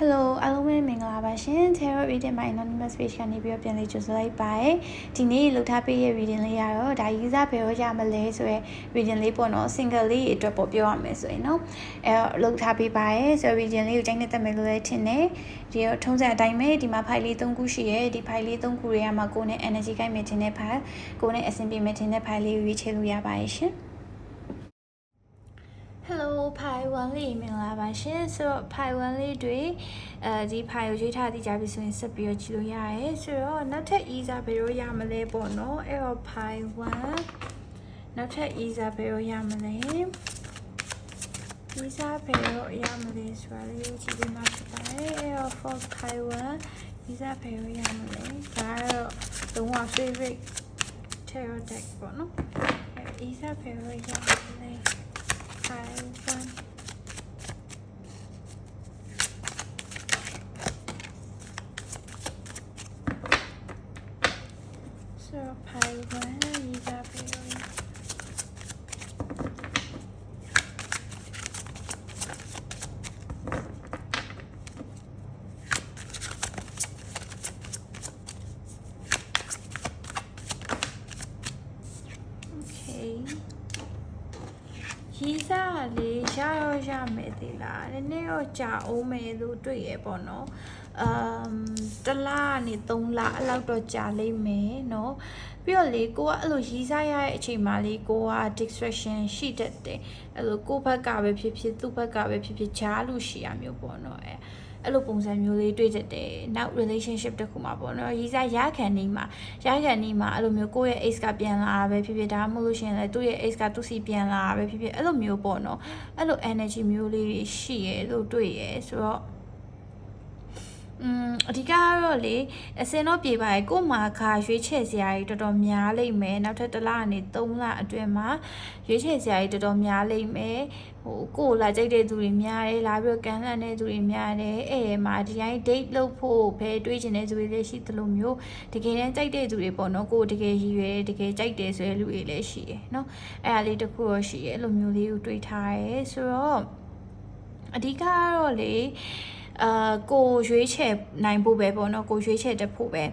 Hello အားလုံးပဲမင်္ဂလာပါရှင် Tarot Reading My Anonymous Page ကနေပြီးတော့ပြန်လေးကြိုဆိုလိုက်ပါတယ်ဒီနေ့လှူထားပေးရဲ့ reading လေးကတော့ဒါရီစားဘယ်ရောရမလဲဆိုရယ် reading လေးပေါ့နော် single လေးအတွက်ပေါ့ပြောရမယ်ဆိုရင်နော်အဲလှူထားပေးပါတယ်ဆို reading လေးကိုကြိုက်နေတတ်မယ်လို့လည်းထင်တယ်ဒီတော့ထုံးစံအတိုင်းပဲဒီမှာ file လေး3ခုရှိရယ်ဒီ file လေး3ခုတွေကမှာကိုယ်နဲ့ energy ကိုက်မယ်ထင်တဲ့ file ကိုယ်နဲ့အဆင်ပြေမယ်ထင်တဲ့ file လေးကိုရွေးချယ်လို့ရပါတယ်ရှင် Hello ဖိုင်1လေးမင်္ဂလာပါရှင်ဆိုတော့ဖိုင်1လေးတွေအဲဒီဖိုင်ကိုရွေးထားတည်ကြပြီဆိုရင်ဆက်ပြီးတော့ကြည့်လို့ရတယ်ဆိုတော့နောက်ထပ် user ဘယ်လိုရမလဲပေါ့နော်အဲ့တော့ဖိုင်1နောက်ထပ် user ဘယ်လိုရမလဲ user ဘယ်လိုရမလဲဆိုတာလေးကိုကြည့်ပြီးမှဖြစ်ပါတယ်အဲ့တော့ for ဖိုင်1 user ဘယ်လိုရမလဲဒါကတော့လုံးဝ favorite tarot deck ပေါ့နော်အဲ့ user ဘယ်လိုရမလဲ Taiwan. So ရီစာလေးရရောရမယ်သေးလားနည်းနည်းတော့ကြာအောင်မယ်လို့တွေ့ရပေါ့နော်အမ်တလားနေ3လအဲ့လောက်တော့ကြာလိမ့်မယ်နော်ပြီးတော့လေကိုကအဲ့လိုရီစာရတဲ့အချိန်မှာလေကိုက distraction ရှိတတ်တယ်အဲ့လိုကိုဘက်ကပဲဖြစ်ဖြစ်သူ့ဘက်ကပဲဖြစ်ဖြစ်ကြားလို့ရှိရမျိုးပေါ့နော်အဲ့ အဲ့လိုပုံစံမျိုးလေးတွေ့တတ်တယ်နောက် relationship တစ်ခုမှာပေါ့နော်ရီးစားရခံနေမှာရခံနေမှာအဲ့လိုမျိုးကိုယ့်ရဲ့ ex ကပြန်လာတာပဲဖြစ်ဖြစ်ဒါမှမဟုတ်လို့ရှိရင်လည်းသူ့ရဲ့ ex ကသူ့စီပြန်လာတာပဲဖြစ်ဖြစ်အဲ့လိုမျိုးပေါ့နော်အဲ့လို energy မျိုးလေးတွေရှိရဲလို့တွေ့ရဲဆိုတော့ อืมအဓိကကတော့လေအစင်တော့ပြေပါရဲ့ကို့မှာခါရွေးချယ်စရာကြီးတော်တော်များလိမ့်မယ်နောက်ထပ်တစ်လကနေ3လအတွင်းမှာရွေးချယ်စရာကြီးတော်တော်များလိမ့်မယ်ဟိုကို့လာကြိုက်တဲ့သူတွေများတယ်လာပြီးတော့ကန်လှန်တဲ့သူတွေများတယ်အဲ့ဒီမှာဒီတိုင်း date လုပ်ဖို့ဘယ်တွေးချင်တဲ့သူတွေလည်းရှိသလိုမျိုးတကယ်တမ်းကြိုက်တဲ့သူတွေပေါ့နော်ကို့တကယ်ရည်ရွယ်တကယ်ကြိုက်တယ်ဆိုတဲ့လူတွေလည်းရှိရယ်เนาะအဲ့ဒါလေးတစ်ခုတော့ရှိရယ်အဲ့လိုမျိုးလေးကိုတွေးထားရဲဆိုတော့အဓိကကတော့လေ အာကိုရွေးချယ်နိုင်ဖို့ပဲပေါ့နော်ကိုရွေးချယ်တတ်ဖို့ပဲ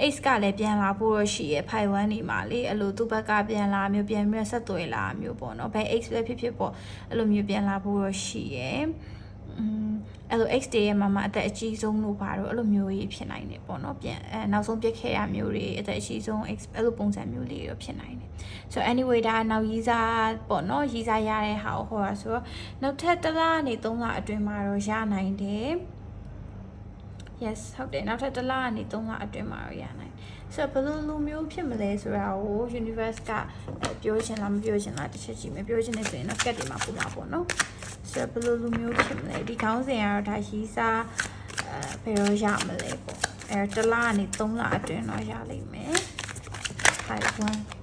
Ace ကလည်းပြန်လာဖို့တော့ရှိရဖိုင်1နေမှာလေအဲ့လိုသူ့ဘက်ကပြန်လာမျိုးပြန်ပြီးဆက်သွယ်လာမျိုးပေါ့နော်ဘယ် Ace ပဲဖြစ်ဖြစ်ပေါ့အဲ့လိုမျိုးပြန်လာဖို့တော့ရှိရอืม အဲ့လို X day ရဲ့မှာမှာအသက်အကြီးဆုံးလို့ပါတော့အဲ့လိုမျိုးကြီးဖြစ်နိုင်တယ်ပေါ့နော်ပြန်အဲနောက်ဆုံးပြက်ခဲ့ရမျိုးတွေအသက်အကြီးဆုံး X အဲ့လိုပုံစံမျိုးလေးတော့ဖြစ်နိုင်တယ် so anyway ဒါနောက်ရီးစားပေါ့နော်ရီးစားရတဲ့ဟာကိုဟောတာဆိုတော့နောက်ထပ်တစ်လနေ3လအတွင်းမှာတော့ရနိုင်တယ် yes ဟုတ်တယ်နောက်ထပ်တစ်လကနေ3လအတွင်းမှာတော့ရနိုင် ဆိုတော့ဘယ်လိုလူမျိုးဖြစ်မလဲဆိုတာကို universe ကပြောချင်လားမပြောချင်လားတစ်ချက်ကြည့်မယ်ပြောချင်နေဆိုရင်တော့ကတ်တွေမှာပုံမှာပေါ့နော်ဆိုတော့ဘယ်လိုလူမျိုးဖြစ်မလဲဒီခေါင်းစဉ်ကတော့ဒါရီးစားအဲဘယ်တော့ရမလဲပေါ့အဲတစ်လကနေ3လအတွင်းတော့ရလိမ့်မယ် type 1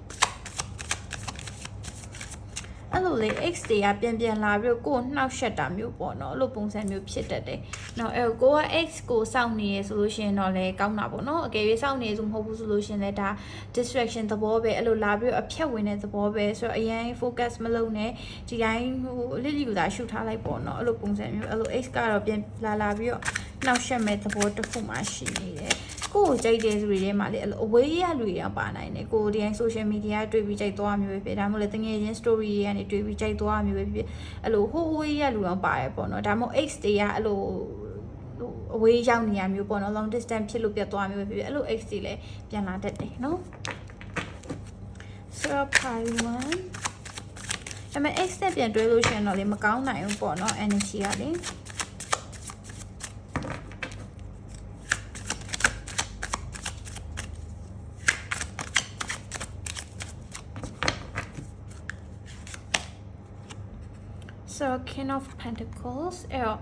အဲ့လိုလေ X တွေကပြန်ပြန်လာပြီးတော့ကိုယ်နှောက်ရှက်တာမျိုးပေါ့နော်အဲ့လိုပုံစံမျိုးဖြစ်တတ်တယ်။နော်အဲ့ကိုက X ကိုစောင့်နေရဆိုလို့ရှိရင်တော့လေကောင်းတာပေါ့နော်။အကယ်၍စောင့်နေဆိုမဟုတ်ဘူးဆိုလို့ရှိရင်လည်းဒါ distraction သဘောပဲအဲ့လိုလာပြီးတော့အဖြတ်ဝင်တဲ့သဘောပဲဆိုတော့အရင် focus မလုပ်နဲ့ဒီတိုင်းဟိုလစ်လီကူသာရှုထားလိုက်ပေါ့နော်။အဲ့လိုပုံစံမျိုးအဲ့လို X ကတော့ပြန်လာလာပြီးတော့နှောက်ရှက်မဲ့သဘောတစ်ခုမှရှိနေတယ်။ ကိုကိုကြိုက်တဲ့လူတွေထဲမှာလေအဝေးရလူတွေတော့ပါနိုင်တယ်ကိုဒီတိုင်း social media တွေ့ပြီးကြိုက်သွားမျိုးပဲဖြစ်ဒါမှမဟုတ်လေတငယ်ချင်း story တွေကနေတွေ့ပြီးကြိုက်သွားမျိုးပဲဖြစ်အဲ့လိုဟိုဝေးရလူတော့ပါတယ်ပေါ့နော်ဒါမှမဟုတ် X တွေကအဲ့လိုအဝေးရောက်နေရမျိုးပေါ့နော် long distance ဖြစ်လို့ပြတ်သွားမျိုးပဲဖြစ်အဲ့လို X တွေလည်းပြန်လာတတ်တယ်နော် so pi 1အမေ X နဲ့ပြန်တွဲလို့ရှိရင်တော့လေမကောင်းနိုင်ဘူးပေါ့နော် energy ကလေ so king of pentacles အဲ့တော့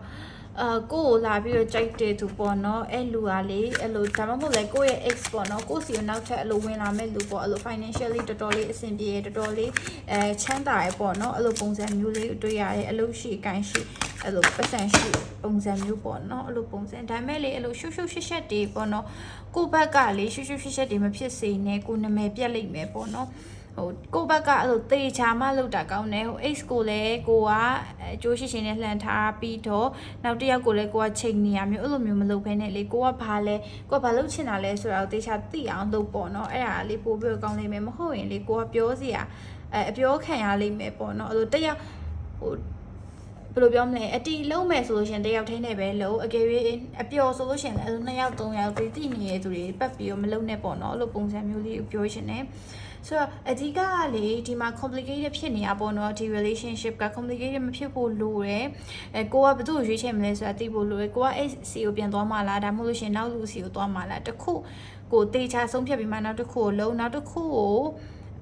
အာကိုကိုလာပြီးတော့ကြိုက်တဲ့သူပေါ့နော်အဲ့လူကလေအဲ့လိုဒါမှမဟုတ်လေကိုရဲ့ ex ပေါ့နော်ကိုစီကိုနောက်ထပ်အဲ့လိုဝင်လာမဲ့လူပေါ့အဲ့လို financially တော်တော်လေးအဆင်ပြေရတော်တော်လေးအဲချမ်းသာရပေါ့နော်အဲ့လိုပုံစံမျိုးလေးတွေ့ရတယ်အလုပ်ရှိအကိုင်းရှိအဲ့လိုပတ်စံရှိပုံစံမျိုးပေါ့နော်အဲ့လိုပုံစံဒါမဲ့လေအဲ့လိုရှုပ်ရှုပ်ရှက်ရှက်တွေပေါ့နော်ကိုဘက်ကလေရှုပ်ရှုပ်ရှက်ရှက်တွေမဖြစ်စေနဲ့ကိုနာမည်ပြက်လိမ့်မယ်ပေါ့နော် ဟိုကိုယ့်ဘက်ကအဲ့လိုတေချာမှလောက်တာကောင်းတယ်ဟို X ကိုလည်းကိုကအကျိုးရှိရှိနဲ့လှန်ထားပြီးတော့နောက်တစ်ယောက်ကိုလည်းကိုကချိန်နေရမျိုးအဲ့လိုမျိုးမလုပ်ဘဲနဲ့လေကိုကဘာလဲကိုကဘာလုပ်ချင်တာလဲဆိုတာကိုတေချာသိအောင်လုပ်ပေါ့နော်အဲ့ဒါလေးပို့ပြီးတော့ကောင်းလိမ့်မယ်မဟုတ်ရင်လေကိုကပြောစရာအဲအပြောခံရလိမ့်မယ်ပေါ့နော်အဲ့လိုတစ်ယောက်ဟိုဘယ်လိုပြောမလဲအတီလုံးမယ်ဆိုလို့ရှရင်တယောက်ထင်းနေပဲလို့အကယ်၍အပျော်ဆိုလို့ရှရင်လည်းအဲ့လိုနှစ်ယောက်သုံးယောက်ပြီးတိနေတဲ့သူတွေပတ်ပြီးတော့မလုံးနဲ့ပေါ့နော်အဲ့လိုပုံစံမျိုးလေးကိုပြောရှင်တယ် ဆိုတော့အဓိကကလေဒီမှာ complicated ဖြစ်နေတာပေါ့နော်ဒီ relationship က complicated မဖြစ်ဖို့လိုတယ်အဲကိုကဘယ်သူ့ကိုရွေးချယ်မလဲဆိုတာသိဖို့လိုတယ်ကိုကအဲ့စီကိုပြန်သွားမှလားဒါမှမဟုတ်လို့ရှရင်နောက်လူစီကိုသွားမှလားတစ်ခုကိုတေချာဆုံးဖြတ်ပြီးမှနောက်တစ်ခုကိုလုံးနောက်တစ်ခုကို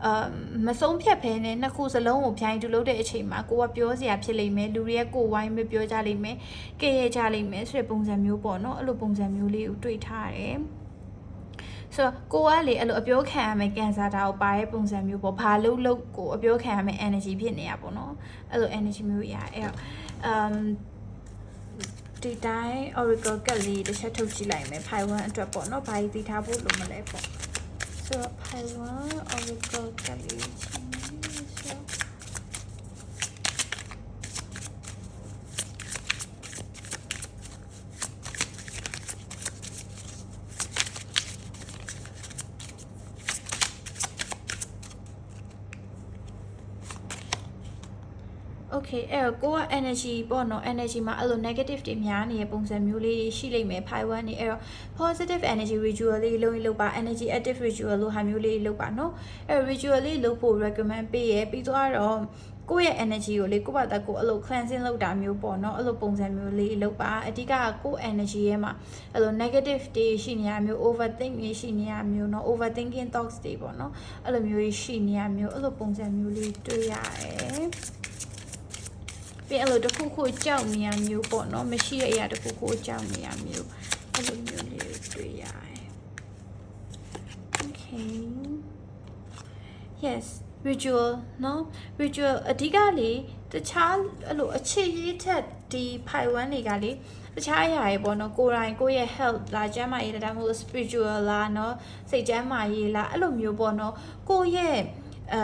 အာမဆုံးဖြတ်ဖဲနဲ့နှစ်ခုစလုံးကိုဖြိုင်းတူလုပ်တဲ့အချိန်မှာကိုကပြောစရာဖြစ်လိမ့်မယ်လူတွေကကိုဝိုင်းမပြောကြလိမ့်မယ်ကဲရကြလိမ့်မယ်ဆိုတဲ့ပုံစံမျိုးပေါ့နော်အဲ့လိုပုံစံမျိုးလေးကိုတွေ့ထားတယ် ဆိုတော့ကိုကလေအဲ့လိုအပြောခံရမယ်ကန်ဆာတာကိုပါတဲ့ပုံစံမျိုးပေါ့ဘာလို့လို့ကိုအပြောခံရမယ် energy ဖြစ်နေရပေါ့နော်အဲ့လို energy မျိုးရအဲ့တော့ um ဒီတိုင်း oracle ကတ်လေးတစ်ချက်ထုတ်ကြည့်လိုက်မယ် pi 1အတွက်ပေါ့နော်ဘာကြီးသိထားဖို့လိုမလဲပေါ့ဆိုတော့ pi 1 oracle ကတ်လေးချင်းဆိုတော့ okay အဲ့ကိုက energy ပေါ့နော် energy မှာအဲ့လို negative တွေများနေတဲ့ပုံစံမျိုးလေးတွေရှိလိမ့်မယ် phi 1နေအဲ့တော့ positive energy ritual လေးလုံးလုံးပါ energy active ritual လို့ဟာမျိုးလေးလုပ်ပါနော်အဲ့ ritual လေးလုပ်ဖို့ recommend ပေးရပြီးတော့ကိုယ့်ရဲ့ energy ကိုလေကိုယ့်ဘာသာကိုယ်အလို cleansing လုပ်တာမျိုးပေါ့နော်အဲ့လိုပုံစံမျိုးလေးလုပ်ပါအဓိကကိုယ့် energy ရဲ့မှာအဲ့လို negative တွေရှိနေရမျိုး overthink တွေရှိနေရမျိုးနော် overthinking thoughts တွေပေါ့နော်အဲ့လိုမျိုးရှိနေရမျိုးအဲ့လိုပုံစံမျိုးလေးတွေ့ရတယ် ပြီးအဲ့လိုတစ်ခုခုကြောက်နေရမျိုးပေါ့နော်မရှိတဲ့အရာတစ်ခုခုကြောက်နေရမျိုးအဲ့လိုမျိုးလေးတွေ့ရတယ် okay yes ritual เนาะ ritual အဓိကလေတခြားအဲ့လိုအချစ်ရေးထက်ဒီဖိုင်ဝမ်တွေကလေတခြားအရာတွေပေါ့နော်ကိုယ်တိုင်ကိုယ့်ရဲ့ health လာကျန်းမာရေးဒါမှမဟုတ် spiritual လာเนาะစိတ်ကျန်းမာရေးလာအဲ့လိုမျိုးပေါ့နော်ကိုယ့်ရဲ့အဲ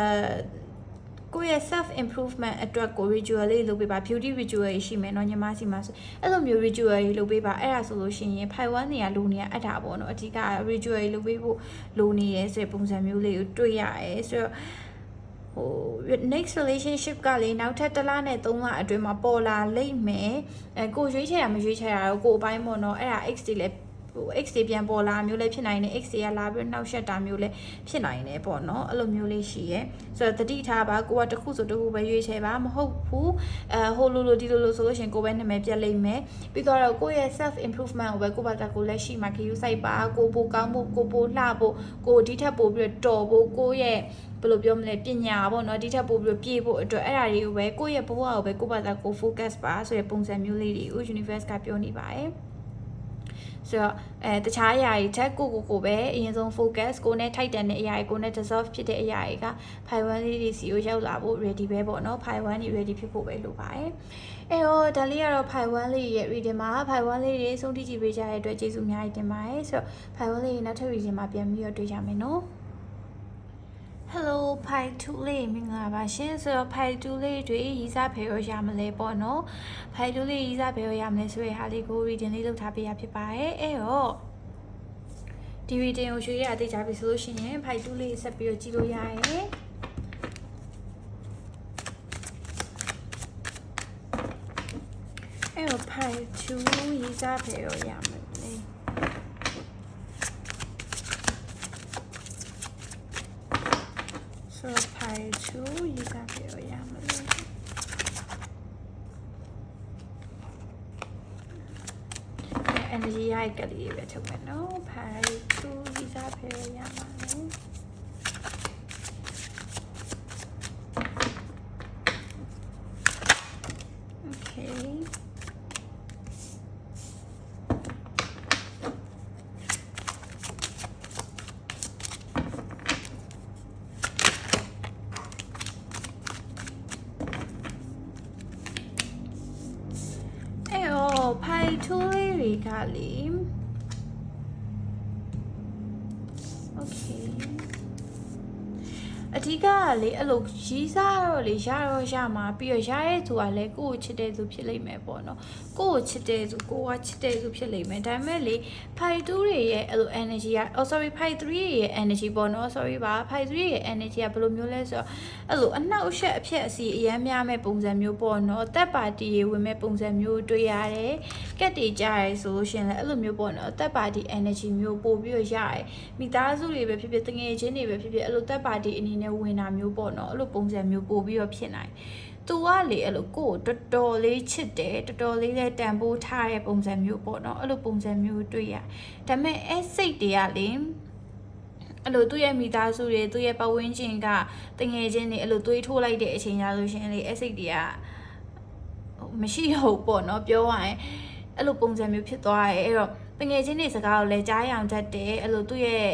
ကိုယ့်ရဲ့ self improvement အတွက်ကို ritual လေးလုပ်ပေးပါ beauty ritual တွေရှိမယ်เนาะညီမစီမှာဆိုအဲ့လိုမျိုး ritual တွေလုပ်ပေးပါအဲ့ဒါဆိုလို့ရှိရင်ဖိုင်ဝမ်နေရလိုနေရအပ်တာပေါ့နော်အဓိက ritual တွေလုပ်ပေးဖို့လိုနေရဲဆိုတဲ့ပုံစံမျိုးလေးကိုတွေ့ရတယ်ဆိုတော့ဟို next relationship ကလေနောက်ထပ်တစ်လနဲ့သုံးလအတွင်းမှာပေါ်လာလိမ့်မယ်အဲကိုရွေးချယ်တာမရွေးချယ်တာတော့ကိုအပိုင်းပေါ့နော်အဲ့ဒါ X တွေလည်း ဟို X တွေပြန်ပေါ်လာမျိုးလည်းဖြစ်နိုင်တယ် X တွေကလာပြီးနှောက်ရှက်တာမျိုးလည်းဖြစ်နိုင်တယ်ပေါ့နော်အဲ့လိုမျိုးလေးရှိရဲဆိုတော့တတိထားပါကိုကတစ်ခုဆိုတစ်ခုပဲရွေးချယ်ပါမဟုတ်ဘူးအဲဟိုလိုလိုဒီလိုလိုဆိုလို့ရှိရင်ကိုပဲနာမည်ပြတ်လိမ့်မယ်ပြီးတော့ကိုယ့်ရဲ့ self improvement ကိုပဲကိုဘာသာကိုလက်ရှိမှာခယူဆိုင်ပါကိုပိုကောင်းဖို့ကိုပိုလှဖို့ကိုဒီထက်ပိုပြီးတော့တော်ဖို့ကိုယ့်ရဲ့ဘယ်လိုပြောမလဲပညာပေါ့နော်ဒီထက်ပိုပြီးပြေဖို့အတွက်အဲ့ဒါတွေကိုပဲကိုယ့်ရဲ့ဘဝကိုပဲကိုယ့်ဘာသာကို focus ပါဆိုတဲ့ပုံစံမျိုးလေးတွေကို universe ကပြောနေပါတယ် ဆိုတော့အဲတခြားအရာတွေထက်ကိုကိုကိုပဲအရင်ဆုံး focus ကိုနဲ့ထိုက်တန်တဲ့အရာတွေကိုနဲ့ dissolve ဖြစ်တဲ့အရာတွေက file 1လေးတွေစီကိုရောက်လာဖို့ ready ပဲပေါ့နော် file 1တွေ ready ဖြစ်ဖို့ပဲလိုပါတယ်အဲတော့ဒါလေးကတော့ file 1လေးရဲ့ reading မှာ file 1လေးတွေဆုံးထိကြည့်ပေးကြတဲ့အတွက်ကျေးဇူးအများကြီးတင်ပါတယ်ဆိုတော့ file 1လေးနောက်ထပ် reading မှာပြန်ပြီးတော့တွေ့ကြမယ်နော် Hello ဖိုင်2လေးမင်္ဂလာပါရှင်ဆိုတော့ဖိုင်2လေးတွေရီးစားဖယ်ရောရမလဲပေါ့နော်ဖိုင်2လေးရီးစားဖယ်ရောရမလဲဆိုတဲ့ဟာလေးကို reading လေးလုပ်ထားပေးရဖြစ်ပါတယ်အဲ့တော့ဒီ reading ကိုရွှေရအသေးချပြီဆိုလို့ရှိရင်ဖိုင်2လေးဆက်ပြီးတော့ကြည့်လို့ရရဲ့အဲ့တော့ဖိုင်2ရီးစားဖယ်ရောရမလဲ ဆိုတော့ဖိုင်ချူရေးစားပြရရမလို့အဲ energy ရိုက်ကလေးပဲထုတ်မယ်နော်ဖိုင်ချူရေးစားပြရရမှာလေ Okay. အဲ့တော့ဖိုင်ထိုးလေးတွေကလေ Okay အဓိကက လေအဲ့လိုရီးစားတော့လေရတော့ရမှာပြီးတော့ရတဲ့သူကလည်းကိုယ့်ကိုချစ်တဲ့သူဖြစ်လိမ့်မယ်ပေါ့နော် ကိုယ့်ကိုချစ်တဲ့သူကိုကချစ်တဲ့သူဖြစ်လိမ့်မယ်ဒါပေမဲ့လေဖိုင်2တွေရဲ့အဲ့လို energy က oh sorry ဖိုင်3တွေရဲ့ energy ပေါ့နော် sorry ပါဖိုင်3တွေရဲ့ energy ကဘယ်လိုမျိုးလဲဆိုတော့အဲ့လိုအနှောက်အယှက်အဖြစ်အစီအရမ်းများမဲ့ပုံစံမျိုးပေါ့နော်တက်ပါတီတွေဝင်မဲ့ပုံစံမျိုးတွေ့ရတယ်ကက်တွေကြားရဲဆိုလို့ရှရင်လည်းအဲ့လိုမျိုးပေါ့နော်တက်ပါတီ energy မျိုးပို့ပြီးတော့ရတယ်မိသားစုတွေပဲဖြစ်ဖြစ်တငယ်ချင်းတွေပဲဖြစ်ဖြစ်အဲ့လိုတက်ပါတီအနေနဲ့ဝင်တာမျိုးပေါ့နော်အဲ့လိုပုံစံမျိုးပို့ပြီးတော့ဖြစ်နိုင် သူကလေအဲ့လိုကိုယ်တော်တော်လေးချစ်တယ်တော်တော်လေးလည်းတန်ဖိုးထားတဲ့ပုံစံမျိုးပေါ့နော်အဲ့လိုပုံစံမျိုးတွေ့ရဒါပေမဲ့အဲ့စိတ်တွေကလေအဲ့လိုသူ့ရဲ့မိသားစုတွေသူ့ရဲ့ပတ်ဝန်းကျင်ကတငယ်ချင်းတွေအဲ့လိုသွေးထိုးလိုက်တဲ့အချိန်ရလို့ရှရင်လေအဲ့စိတ်တွေကမရှိဟုတ်ပေါ့နော်ပြောရရင်အဲ့လိုပုံစံမျိုးဖြစ်သွားတယ်အဲ့တော့တငယ်ချင်းတွေစကားကိုလည်းကြားရအောင်တတ်တယ်အဲ့လိုသူ့ရဲ့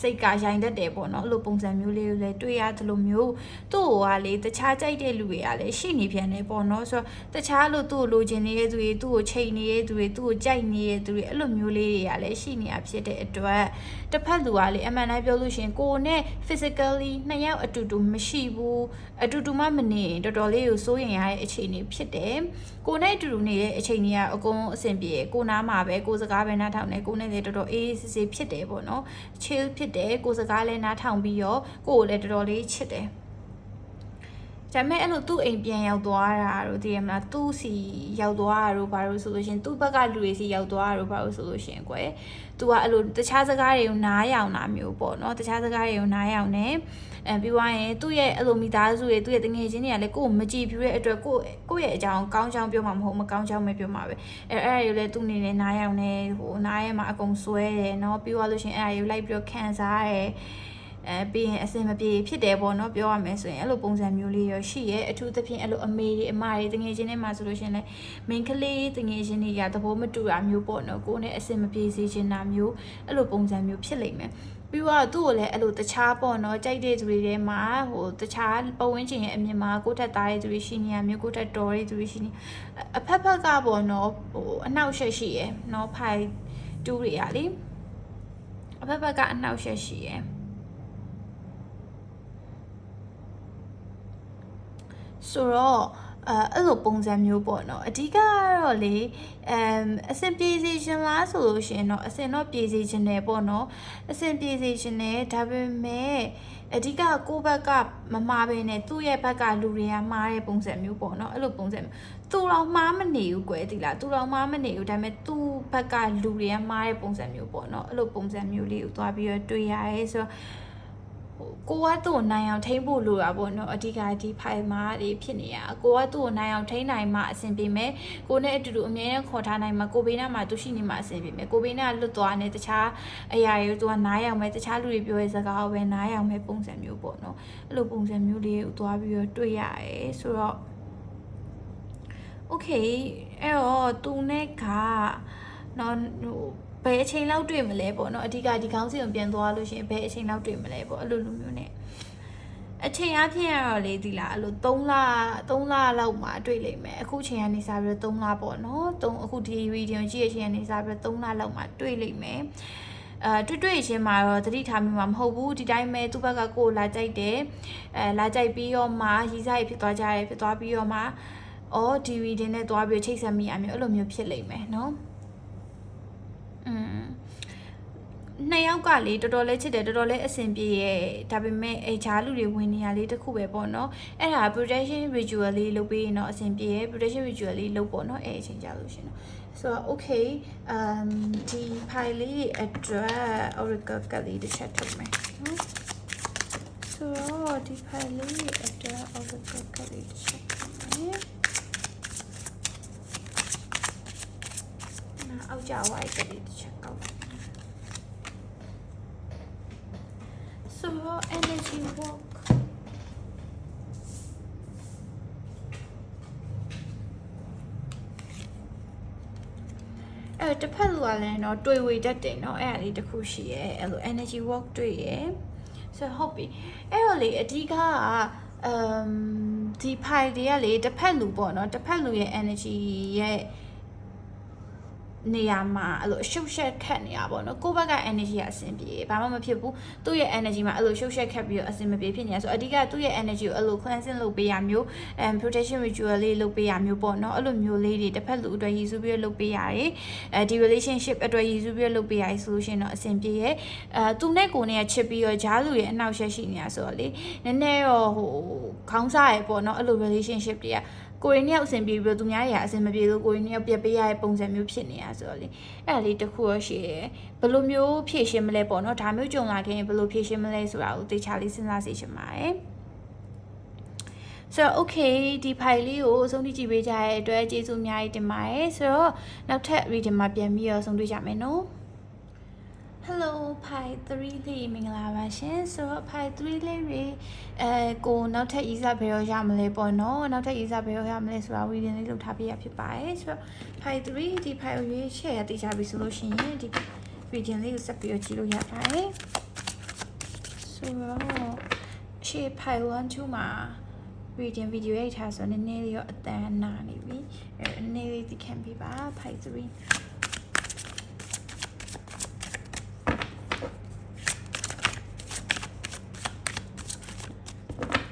စိတ်ကရိုင်တတ်တယ်ပေါ့နော်အဲ့လိုပုံစံမျိုးလေးကိုလည်းတွေ့ရတယ်လို့မျိုးသူ့ဟိုကလေတခြားကြိုက်တဲ့လူတွေကလည်းရှိနေပြန်တယ်ပေါ့နော်ဆိုတော့တခြားလို့သူ့ကိုလိုချင်နေတဲ့သူတွေသူ့ကိုချိန်နေတဲ့သူတွေသူ့ကိုကြိုက်နေတဲ့သူတွေအဲ့လိုမျိုးလေးတွေကလည်းရှိနေတာဖြစ်တဲ့အတွက်တစ်ဖက်လူကလေအမှန်တမ်းပြောလို့ရှိရင်ကိုယ်နဲ့ physically နှစ်ယောက်အတူတူမရှိဘူးအတူတူမှမနေရင်တော်တော်လေးကိုစိုးရင်ရတဲ့အခြေအနေဖြစ်တယ်ကိုယ်နဲ့အတူတူနေတဲ့အချိန်ကြီးကအကုန်လုံးအဆင်ပြေကိုနားမှာပဲကိုစကားပဲနားထောင်နေကိုနဲ့လည်းတော်တော်အေးအေးဆေးဆေးဖြစ်တယ်ပေါ့နော် chill ဖြစ်တယ်ကိုစကားလည်းနားထောင်ပြီးရောကိုကိုလည်းတော်တော်လေးချစ်တယ် ဒါပေမဲ့အဲ့လိုသူ့အိမ်ပြန်ရောက်သွားတာတို့သိရမလားသူ့စီရောက်သွားတာတို့ဘာလို့ဆိုလို့ရှင်သူ့ဘက်ကလူတွေစီရောက်သွားတာတို့ဘာလို့ဆိုလို့ရှင်ကွယ်သူကအဲ့လိုတခြားစကားတွေကိုနားယောင်တာမျိုးပေါ့နော်တခြားစကားတွေကိုနားယောင်နေအဲပြီးွားရင်သူ့ရဲ့အဲ့လိုမိသားစုတွေသူ့ရဲ့တငယ်ချင်းတွေကလည်းကိုယ်မကြည့်ဖြူတဲ့အတွက်ကိုယ်ကိုယ့်ရဲ့အကြောင်းကောင်းချောင်းပြောမှာမဟုတ်မကောင်းချောင်းပဲပြောမှာပဲအဲအဲ့ဒါတွေလည်းသူ့အနေနဲ့နားယောင်နေဟိုနားရဲမှာအကုန်ဆွဲတယ်နော်ပြီးွားလို့ရှင်အဲ့ဒါတွေကိုလိုက်ပြီးတော့ခံစားရဲ အဲပြီးရင်အစင်မပြေဖြစ်တယ်ပေါ့နော်ပြောရမယ်ဆိုရင်အဲ့လိုပုံစံမျိုးလေးရောရှိရဲ့အထူးသဖြင့်အဲ့လိုအမေတွေအမတွေတငယ်ချင်းတွေမှာဆိုလို့ရှင်လဲမိန်းကလေးတငယ်ချင်းတွေကသဘောမတူတာမျိုးပေါ့နော်ကိုယ်နဲ့အစင်မပြေစေချင်တာမျိုးအဲ့လိုပုံစံမျိုးဖြစ်လိမ့်မယ်ပြီးတော့သူ့ကိုလည်းအဲ့လိုတခြားပေါ့နော်ကြိုက်တဲ့သူတွေထဲမှာဟိုတခြားပဝန်းကျင်ရဲ့အမြင်မှာကိုယ့်ထက်သားတဲ့သူတွေရှိနေရမျိုးကိုယ့်ထက်တော်တဲ့သူတွေရှိနေအဖက်ဖက်ကပေါ့နော်ဟိုအနောက်ရှက်ရှိရယ်နော်ဖိုင်တူးတွေကလေအဖက်ဖက်ကအနောက်ရှက်ရှိရယ် ဆိုတော့အဲအဲ့လိုပုံစံမျိုးပေါ့နော်အဓိကကတော့လေအမ်အဆင်ပြေစေချင်လားဆိုလို့ရှိရင်တော့အဆင်တော့ပြေစေချင်တယ်ပေါ့နော်အဆင်ပြေစေချင်တယ်ဒါပေမဲ့အဓိကကိုယ့်ဘက်ကမမှားပဲနဲ့သူ့ရဲ့ဘက်ကလူတွေကမှားတဲ့ပုံစံမျိုးပေါ့နော်အဲ့လိုပုံစံမျိုးသူတော့မှားမနေဘူးကွယ်ဒီလားသူတော့မှားမနေဘူးဒါပေမဲ့သူ့ဘက်ကလူတွေကမှားတဲ့ပုံစံမျိုးပေါ့နော်အဲ့လိုပုံစံမျိုးလေးကိုသွားပြီးတော့တွေ့ရတယ်ဆိုတော့ ကိုကသူ့ကိုနိုင်အောင်ထိန်းဖို့လိုတာပေါ့နော်အဓိကဒီဖိုင်မာတွေဖြစ်နေရကိုကသူ့ကိုနိုင်အောင်ထိန်းနိုင်မှအဆင်ပြေမယ်ကိုနဲ့အတူတူအမြဲတမ်းခေါ်ထားနိုင်မှကိုဘေးနားမှာသူရှိနေမှအဆင်ပြေမယ်ကိုဘေးနားလွတ်သွားနေတခြားအရာတွေကိုသူကနားရောင်မယ်တခြားလူတွေပြောတဲ့စကားကိုပဲနားရောင်မယ်ပုံစံမျိုးပေါ့နော်အဲ့လိုပုံစံမျိုးလေးကိုသွားပြီးတော့တွေ့ရတယ်ဆိုတော့ okay အဲ့တော့သူနဲ့ကနော်ဟို ဘယ်အချိန်လောက်တွေ့မလဲပေါ့နော်အဓိကဒီခေါင်းစဉ်ကိုပြန်သွားလို့ရှိရင်ဘယ်အချိန်လောက်တွေ့မလဲပေါ့အဲ့လိုလိုမျိုး ਨੇ အချိန်အဖြစ်ရတော့လေဒီလားအဲ့လို3လ3လလောက်မှတွေ့လိမ့်မယ်အခုချိန်ကနေစပြီးတော့3လပေါ့နော်3အခုဒီ video ကြည့်ရချိန်ကနေစပြီးတော့3လလောက်မှတွေ့လိမ့်မယ်အဲတွေ့တွေ့ချင်းမှာတော့တတိထားမိမှာမဟုတ်ဘူးဒီတိုင်းပဲသူ့ဘက်ကကိုယ်လာကြိုက်တယ်အဲလာကြိုက်ပြီးတော့မှရီးစားရဖြစ်သွားကြတယ်ဖြစ်သွားပြီးတော့မှအော်ဒီဗီဒီနဲ့သွားပြီးချိတ်ဆက်မိရမျိုးအဲ့လိုမျိုးဖြစ်လိမ့်မယ်နော် နှစ်ယောက်ကလေတော်တော်လေးချစ်တယ်တော်တော်လေးအဆင်ပြေရဲ့ဒါပေမဲ့အဲချားလူတွေဝင်နေရလေးတစ်ခုပဲပေါ့နော်အဲ့ဒါ protection ritual လေးလုပ်ပြီးရင်တော့အဆင်ပြေရဲ့ protection ritual လေးလုပ်ပေါ့နော်အဲအချိန်ကြာလို့ရှင်တော့ဆိုတော့ okay um ဒီ file လေးတွေအတွက် oracle ကလေးတစ်ချက်ထုတ်မယ်နော်ဆိုတော့ဒီ file လေးတွေအတွက် oracle ကလေးတစ်ချက်ထုတ်မယ်နာအောက်ကြဝိုက်ကလေးတစ်ချက်ကောက်လိုက် So energy walk. အဲ့တစ်ဖက်လူကလည်းเนาะတွေ့ဝေတတ်တယ်เนาะအဲ့ဒါလေးတစ်ခုရှိရဲအဲ့လို energy walk တွေ့ရဲဆိုဟုတ်ပြီအဲ့တော့လေအဓိကက um ဒီ file တွေကလေတစ်ဖက်လူပေါ့เนาะတစ်ဖက်လူရဲ့ energy ရဲ့ နေရာမှာအဲ့လိုအရှုပ်ရှက်ခတ်နေတာပေါ့နော်ကိုယ့်ဘက်က energy ကအဆင်ပြေဘာမှမဖြစ်ဘူးသူ့ရဲ့ energy မှာအဲ့လိုရှုပ်ရှက်ခတ်ပြီးတော့အဆင်မပြေဖြစ်နေတာဆိုအဓိကသူ့ရဲ့ energy ကိုအဲ့လို cleansing လုပ်ပေးရမျိုး um protection ritual လေးလုပ်ပေးရမျိုးပေါ့နော်အဲ့လိုမျိုးလေးတွေတစ်ဖက်လူအတွက်ရည်စူးပြီးတော့လုပ်ပေးရတယ်အဲဒီ relationship အတွက်ရည်စူးပြီးတော့လုပ်ပေးရတယ်ဆိုလို့ရှိရင်တော့အဆင်ပြေရဲ့အဲသူနဲ့ကိုနဲ့ချစ်ပြီးတော့ဂျားလူရဲ့အနောက်ရှက်ရှိနေတာဆိုတော့လေနည်းနည်းတော့ဟိုခေါင်းစားရပေါ့နော်အဲ့လို relationship တွေက ကိုရင်းနှစ်ယောက်အဆင်ပြေပြီးတော့သူများတွေကအဆင်မပြေလို့ကိုရင်းနှစ်ယောက်ပြက်ပေးရတဲ့ပုံစံမျိုးဖြစ်နေတာဆိုတော့လေအဲ့ဒါလေးတစ်ခုရရှိရယ်ဘယ်လိုမျိုးဖြည့်ရှင်းမလဲပေါ့နော်ဒါမျိုးကြုံလာခင်ဘယ်လိုဖြည့်ရှင်းမလဲဆိုတာကိုတေချာလေးစဉ်းစားစီချင်ပါတယ်ဆိုတော့ okay ဒီ file လေးကိုအဆုံးထိကြည့်ပေးကြတဲ့အတွက်ကျေးဇူးအများကြီးတင်ပါတယ်ဆိုတော့နောက်ထပ် reading မှာပြန်ပြီးတော့ဆုံတွေ့ကြမယ်နော် Hello Pi 3လေးမင်္ဂလာပါရှင်ဆိုတော့ Pi 3လေးတွေအဲကိုနောက်ထပ်ရေးစားဘယ်တော့ရမလဲပေါ့နော်နောက်ထပ်ရေးစားဘယ်တော့ရမလဲဆိုတာ reading လေးလုပ်ထားပေးရဖြစ်ပါတယ်ဆိုတော့ Pi 3ဒီ Pi ကိုရွေးချယ်ရတိကျပြီဆိုလို့ရှိရင်ဒီ reading လေးကိုဆက်ပြီးတော့ကြည့်လို့ရပါတယ်ဆိုတော့ရှေ့ Pi 1 2မှာ reading video ရိုက်ထားဆိုနည်းနည်းလေးတော့အတန်းနာနေပြီအဲနည်းနည်းလေးသိခံပြပါ Pi 3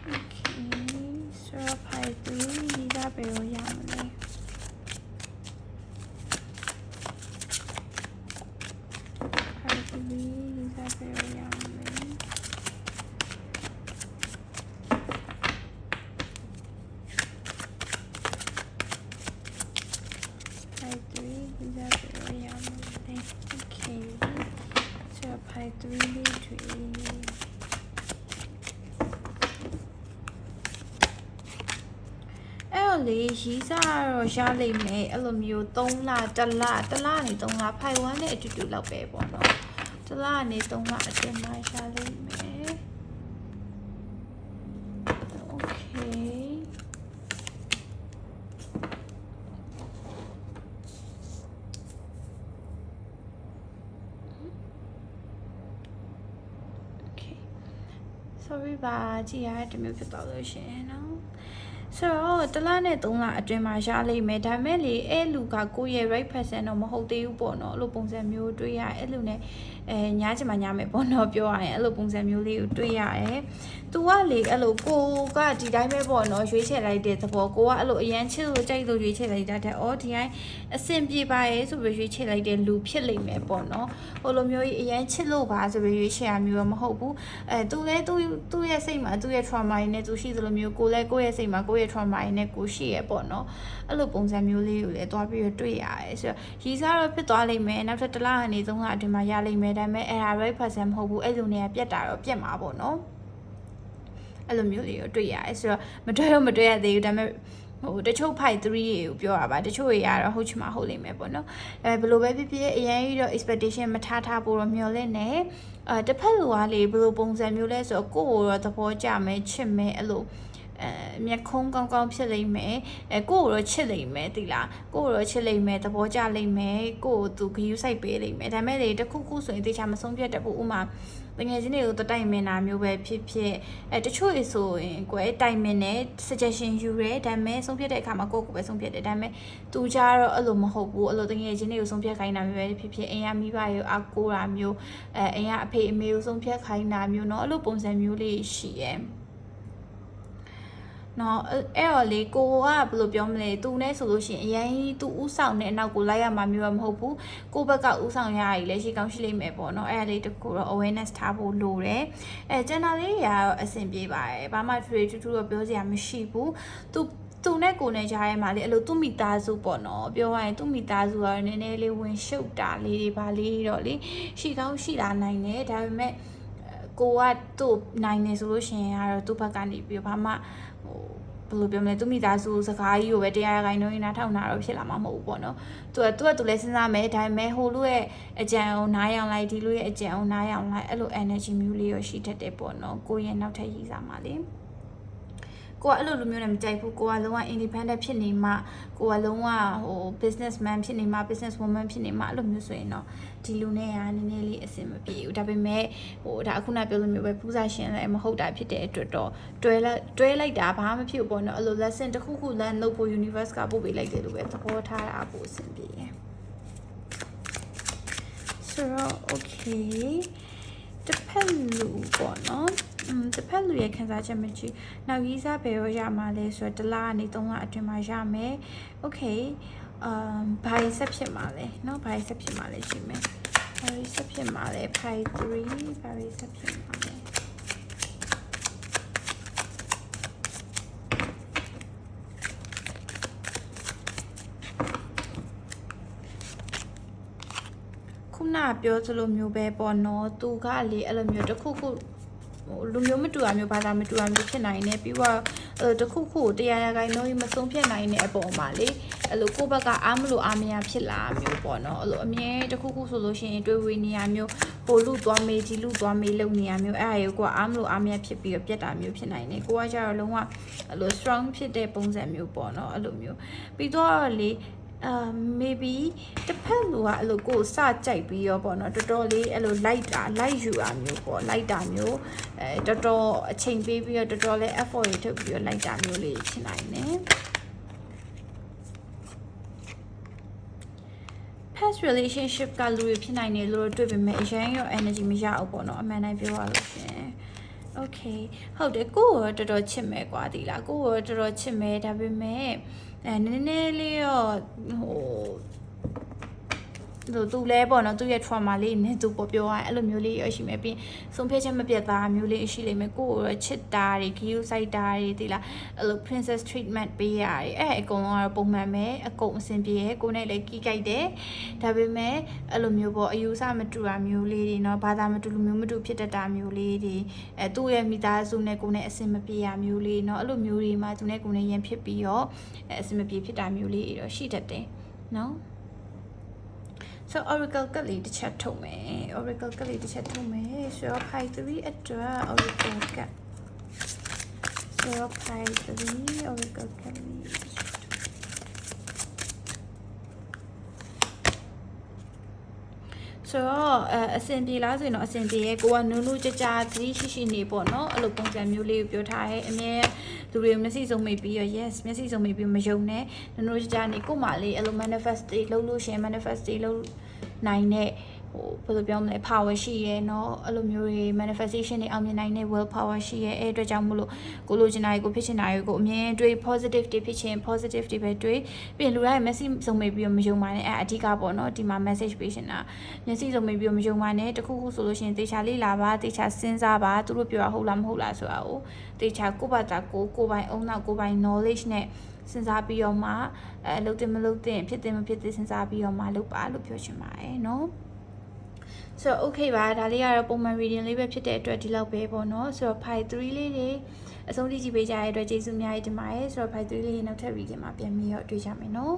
Okay, so pi 3ဒီကဘယ်လိုရမလဲ pi 3ဒီကဘယ်လိုရမလဲ pi 3ဒီကဘယ်လိုရမလဲ Okay, so pi 3လေးတွေ အဲ့တော့လေရီးစားကတော့ရလိမ့်မယ်အဲ့လိုမျိုး3လတစ်လတစ်လနေ3လဖိုင်1နဲ့အတူတူလောက်ပဲပေါ့နော်တစ်လနေ3လအတွင်းမှာရလိမ့်မယ် ကြည်ရတဲ့တစ်မျိုးဖြစ်သွားလို့ရှင်နော် ဆိုတော့တစ်လနဲ့သုံးလအတွင်းမှာရလိမ့်မယ်ဒါပေမဲ့လေအဲ့လူကကိုယ့်ရဲ့ right person တော့မဟုတ်သေးဘူးပေါ့နော်အဲ့လိုပုံစံမျိုးတွေ့ရအဲ့လိုနဲ့အဲညားချင်မှညားမယ်ပေါ့နော်ပြောရရင်အဲ့လိုပုံစံမျိုးလေးကိုတွေ့ရတယ်။ तू ကလေအဲ့လိုကိုကဒီတိုင်းပဲပေါ့နော်ရွေးချယ်လိုက်တဲ့သဘောကိုကအဲ့လိုအရန်ချစ်လို့ကြိုက်လို့ရွေးချယ်လိုက်တာတဲ့။အော်ဒီတိုင်းအဆင်ပြေပါရဲ့ဆိုပြီးရွေးချယ်လိုက်တဲ့လူဖြစ်လိမ့်မယ်ပေါ့နော်။ဟိုလိုမျိုးကြီးအရန်ချစ်လို့ပါဆိုပြီးရွေးချယ်ရမျိုးတော့မဟုတ်ဘူး။အဲ तू လဲ तू သူ့ရဲ့စိတ်မှာသူ့ရဲ့ trauma တွေနဲ့ तू ရှိသလိုမျိုးကိုလည်းကိုယ့်ရဲ့စိတ်မှာကိုယ့်ရဲ့ trauma တွေနဲ့ကိုရှိရပေါ့နော်။အဲ့လိုပုံစံမျိုးလေးကိုလည်းတွားပြီးတော့တွေ့ရတယ်ဆိုတော့ရီစားတော့ဖြစ်သွားလိမ့်မယ်။နောက်ထပ်တစ်လအနေသုံးလအတွင်းမှာရလိမ့်မယ်ဒါပေမဲ့အဲ့ဒါ right person မဟုတ်ဘူးအဲ့လိုနေရာပြတ်တာတော့ပြတ်မှာပေါ့နော်အဲ့လိုမျိုးတွေတော့တွေ့ရတယ်ဆိုတော့မတွေ့တော့မတွေ့ရသေးဘူးဒါပေမဲ့ဟိုတချို့ fight 3တွေကိုပြောတာပါတချို့တွေကတော့ဟုတ်ချင်မှဟုတ်လိမ့်မယ်ပေါ့နော်အဲဘယ်လိုပဲဖြစ်ဖြစ်အရင်ကြီးတော့ expectation မထားထားဖို့တော့မျှော်လင့်နေအဲတစ်ဖက်လူကလေဘယ်လိုပုံစံမျိုးလဲဆိုတော့ကိုယ့်ကိုတော့သဘောကျမယ်ချစ်မယ်အဲ့လို အဲမျက်ခုံးကောင်းကောင်းဖြစ်လိမ့်မယ်အဲကိုယ့်ကိုတော့ချစ်လိမ့်မယ်တိလားကိုယ့်ကိုတော့ချစ်လိမ့်မယ်သဘောကျလိမ့်မယ်ကိုယ့်ကိုသူဂယူးဆိုင်ပေးလိမ့်မယ်ဒါပေမဲ့လေတစ်ခုခုဆိုရင်တေချာမဆုံးဖြတ်တတ်ဘူးဥမာတကယ်ချင်းတွေကိုတတိုင်မင်တာမျိုးပဲဖြစ်ဖြစ်အဲတချို့တွေဆိုရင်ကိုယ်တိုင်မင်နဲ့ suggestion ယူရဲဒါပေမဲ့ဆုံးဖြတ်တဲ့အခါမှာကိုယ့်ကိုယ်ပဲဆုံးဖြတ်တယ်ဒါပေမဲ့သူကြတော့အဲ့လိုမဟုတ်ဘူးအဲ့လိုတကယ်ချင်းတွေကိုဆုံးဖြတ်ခိုင်းတာမျိုးပဲဖြစ်ဖြစ်အင်ရမိဘရေအကိုတာမျိုးအဲအင်ရအဖေအမေကိုဆုံးဖြတ်ခိုင်းတာမျိုးเนาะအဲ့လိုပုံစံမျိုးလေးရှိရဲ့ နော်အဲ့တော့လေကိုကဘယ်လိုပြောမလဲသူနဲ့ဆိုလို့ရှိရင်အရင်သူဥဆောင်တဲ့အနောက်ကိုလိုက်ရမှာမျိုးမဟုတ်ဘူးကိုဘက်ကဥဆောင်ရရည်လည်းရှိကောင်းရှိလိမ့်မယ်ပေါ့နော်အဲ့ဒါလေးတကူတော့ awareness ထားဖို့လိုတယ်အဲကျန်တာလေးတွေကတော့အဆင်ပြေပါတယ်ဘာမှထွေထူးထူးတော့ပြောစရာမရှိဘူးသူသူနဲ့ကိုနဲ့ကြားရဲမှာလေအဲ့လိုသူ့မိသားစုပေါ့နော်ပြောရရင်သူ့မိသားစုကနည်းနည်းလေးဝင်ရှုပ်တာလေးတွေပါလေးတော့လေရှိကောင်းရှိလာနိုင်တယ်ဒါပေမဲ့ကိုကသူ့နိုင်နေဆိုလို့ရှိရင်ကတော့သူ့ဘက်ကနေပြီးဘာမှဟို ဘယ်လိုပြောမလဲသူမိသားစုစကားကြီးကိုပဲတရားရခိုင်နှုန်းနားထောင်တာတော့ဖြစ်လာမှာမဟုတ်ဘူးပေါ့နော်သူကသူကသူလည်းစဉ်းစားမယ်ဒါပေမဲ့ဟိုလူရဲ့အကြံအောင်နားရောင်လိုက်ဒီလူရဲ့အကြံအောင်နားရောင်လိုက်အဲ့လို energy မျိုးလေးရောရှိတတ်တယ်ပေါ့နော်ကိုရဲ့နောက်ထပ်ရေးစားမှာလေ ကိုကအဲ့လိုလူမျိုးနဲ့မကြိုက်ဘူးကိုကလုံးဝ independent ဖြစ်နေမှကိုကလုံးဝဟို businessman ဖြစ်နေမှ business woman ဖြစ်နေမှအဲ့လိုမျိုးဆိုရင်တော့ဒီလူနဲ့ကနည်းနည်းလေးအဆင်မပြေဘူးဒါပေမဲ့ဟိုဒါအခုနပြောလိုမျိုးပဲပူဇာရှင်လည်းမဟုတ်တာဖြစ်တဲ့အတွက်တော့တွဲလိုက်တွဲလိုက်တာဘာမှမဖြစ်ဘူးပေါ့နော်အဲ့လို lesson တစ်ခုခု learn လုပ်ဖို့ universe ကပို့ပေးလိုက်တယ်လို့ပဲသဘောထားတာပို့အဆင်ပြေတယ်ဆိုတော့ okay တစ်ဖက်လူပေါ့နော်อืม တစ်ဖက်လူရဲ့ခံစားချက်မကြည့်နောက်ရီးစားဘယ်ရောရမှာလဲဆိုတော့တစ်လကနေသုံးလအတွင်းမှာရမယ် okay အမ်ဘာရီဆက်ဖြစ်မှာလဲเนาะဘာရီဆက်ဖြစ်မှာလဲရှိမယ်ဘာရီဆက်ဖြစ်မှာလဲ5 3ဘာရီဆက်ဖြစ်မှာလဲ ခုနပြောသလိုမျိုးပဲပေါ့နော်သူကလေအဲ့လိုမျိုးတစ်ခုခုဟို လူမျိုးမတူတာမျိုးဘာသာမတူတာမျိုးဖြစ်နိုင်နေပြီးတော့အဲ့တစ်ခုခုတရားရဂိုင်းလုံးကြီးမဆုံးဖြတ်နိုင်တဲ့အပေါ်မှာလေအဲ့လိုကိုယ့်ဘက်ကအားမလို့အားမရဖြစ်လာမျိုးပေါ့နော်အဲ့လိုအမြဲတစ်ခုခုဆိုလို့ရှိရင်တွေးဝေနေရမျိုးပိုလူသွားမေးဒီလူသွားမေးလုံနေရမျိုးအဲ့အရာကိုကအားမလို့အားမရဖြစ်ပြီးတော့ပြက်တာမျိုးဖြစ်နိုင်နေကိုကကြတော့လုံးဝအဲ့လို strong ဖြစ်တဲ့ပုံစံမျိုးပေါ့နော်အဲ့လိုမျိုးပြီးတော့လေ အာ maybe တစ်ဖက်လူကအဲ့လိုကိုယ်စကြိုက်ပြီးရောပေါ့နော်တော်တော်လေးအဲ့လိုလိုက်တာလိုက်ယူတာမျိုးပေါ့လိုက်တာမျိုးအဲတော်တော်အချိန်ပေးပြီးတော့တော်တော်လေး effort တွေထုတ်ပြီးတော့လိုက်တာမျိုးလေးဖြစ်နိုင်တယ် past relationship ကလူတွေဖြစ်နိုင်တယ်လို့တွေ့ပေမဲ့အရင်ရော energy မရဘူးပေါ့နော်အမှန်တိုင်းပြောရလို့ရှင် okay ဟုတ်တယ်ကိုကိုတော့တော်တော်ချစ်မယ်ကွာဒီလားကိုကိုတော့တော်တော်ချစ်မယ်ဒါပေမဲ့အဲနည်းနည်းလေးတော့ဟို လို့သူလဲပေါ့နော်သူ့ရဲ့ trauma လေးနဲ့သူပေါ်ပြောရအဲ့လိုမျိုးလေးရရှိမယ်ပြီးဆုံးဖြတ်ချက်မပြတ်သားမျိုးလေးရှိလိမ့်မယ်ကိုယ်ကိုချစ်တာတွေ give side တာတွေတိလားအဲ့လို princess treatment ပေးရတယ်အဲ့အကုန်လုံးကတော့ပုံမှန်ပဲအကုန်အဆင်ပြေရယ်ကိုယ်နဲ့လည်းကြီးကြိုက်တယ်ဒါပေမဲ့အဲ့လိုမျိုးပေါ့အယူဆမတူတာမျိုးလေးတွေနော်ဘာသာမတူလူမျိုးမတူဖြစ်တတ်တာမျိုးလေးတွေအဲသူ့ရဲ့မိသားစုနဲ့ကိုယ်နဲ့အဆင်မပြေတာမျိုးလေးနော်အဲ့လိုမျိုးတွေမှာသူနဲ့ကိုယ်နဲ့ရန်ဖြစ်ပြီးတော့အဆင်မပြေဖြစ်တာမျိုးလေးတွေတော့ရှိတတ်တယ်နော် so oracle ကလေးတစ်ချက်ထုတ်မယ် oracle ကလေးတစ်ချက်ထုတ်မယ်ဆိုတော့ pi 3အတွက် oracle ကဆိုတော့ pi 3 oracle ကလေးဆိုတော့အအဆင်ပြေလားဆိုရင်တော့အဆင်ပြေရဲ့ကိုကနုံနုကြကြသတိရှိရှိနေပေါ့နော်အဲ့လိုပုံစံမျိုးလေးကိုပြောထားရဲ့အမြဲ သူတွေမျက်စိစုံမိတ်ပြီးတော့ yes မျက်စိစုံမိတ်ပြီးမယုံနဲ့နုံနုကြကြနေကို့မှာလေးအဲ့လို manifest တွေလုပ်လို့ရှရင် manifest တွေလုပ်နိုင်တဲ့ ဟိုဘယ်လိုပြောမလဲ power ရှိရဲเนาะအဲ့လိုမျိုးတွေ manifestation တွေအောင်မြင်နိုင်တဲ့ will power ရှိရဲအဲ့အတွက်ကြောင့်မို့လို့ကိုလိုချင်တာတွေကိုဖြစ်ချင်တာတွေကိုအမြင်တွေး positive တွေဖြစ်ချင် positive တွေပဲတွေးပြီးရင်လူတိုင်း message စုံမိတ်ပြီးတော့မယုံပါနဲ့အဲ့အဓိကပေါ့เนาะဒီမှာ message ပေးရှင်တာ မျက်စိစုံမိတ်ပြီးတော့မယုံပါနဲ့တခုခုဆိုလို့ရှိရင်တေချာလေးလာပါတေချာစဉ်းစားပါသူတို့ပြောတာဟုတ်လားမဟုတ်လားဆိုတာကိုတေချာကိုယ့်ဘာသာကိုကိုယ်ပိုင်အုံနောက်ကိုယ်ပိုင် knowledge နဲ့စဉ်းစားပြီးတော့မှအဲလုပ်တင်မလုပ်တင်ဖြစ်တင်မဖြစ်တင်စဉ်းစားပြီးတော့မှလုပ်ပါလို့ပြောချင်ပါတယ်เนาะ ဆိုတော့ okay ပါဒါလေးကတော့ပုံမှန် reading လေးပဲဖြစ်တဲ့အတွက်ဒီလောက်ပဲပေါ့နော်ဆိုတော့ file 3လေးတွေအဆုံးထိကြည့်ပေးကြရတဲ့အတွက်ကျေးဇူးအများကြီးတင်ပါတယ်ဆိုတော့ file 3လေးနောက်ထပ် reading မှာပြန်ပြီးတော့တွေ့ကြမယ်နော်